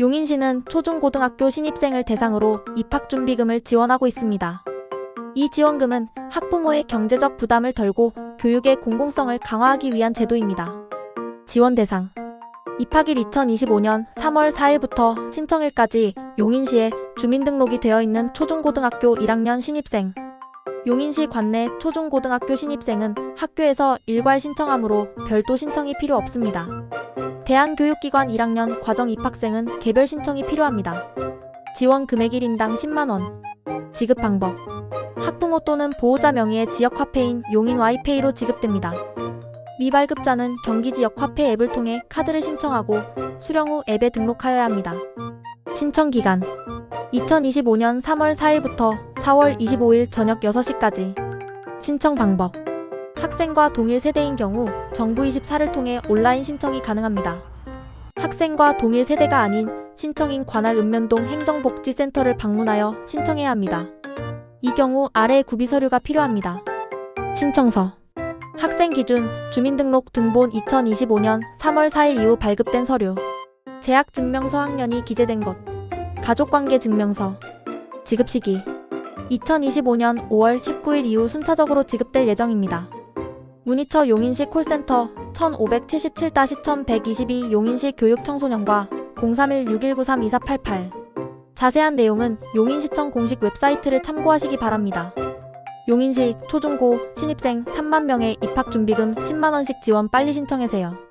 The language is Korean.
용인시는 초중고등학교 신입생을 대상으로 입학준비금을 지원하고 있습니다. 이 지원금은 학부모의 경제적 부담을 덜고 교육의 공공성을 강화하기 위한 제도입니다. 지원 대상 입학일 2025년 3월 4일부터 신청일까지 용인시에 주민등록이 되어 있는 초중고등학교 1학년 신입생 용인시 관내 초중고등학교 신입생은 학교에서 일괄 신청하므로 별도 신청이 필요 없습니다. 대한교육기관 1학년 과정 입학생은 개별 신청이 필요합니다. 지원 금액 1인당 10만원. 지급 방법. 학부모 또는 보호자 명의의 지역 화폐인 용인 와이페이로 지급됩니다. 미발급자는 경기 지역 화폐 앱을 통해 카드를 신청하고 수령 후 앱에 등록하여야 합니다. 신청 기간 2025년 3월 4일부터 4월 25일 저녁 6시까지 신청 방법 학생과 동일 세대인 경우 정부 24를 통해 온라인 신청이 가능합니다. 학생과 동일 세대가 아닌 신청인 관할 읍면동 행정복지센터를 방문하여 신청해야 합니다. 이 경우 아래 구비 서류가 필요합니다. 신청서 학생 기준 주민등록 등본 2025년 3월 4일 이후 발급된 서류 재학 증명서 학년이 기재된 것 가족관계 증명서 지급 시기 2025년 5월 19일 이후 순차적으로 지급될 예정입니다. 문의처 용인시 콜센터 1577-1122 용인시 교육청소년과 031-6193-2488 자세한 내용은 용인시청 공식 웹사이트를 참고하시기 바랍니다. 용인시 초중고 신입생 3만 명의 입학 준비금 10만 원씩 지원 빨리 신청하세요.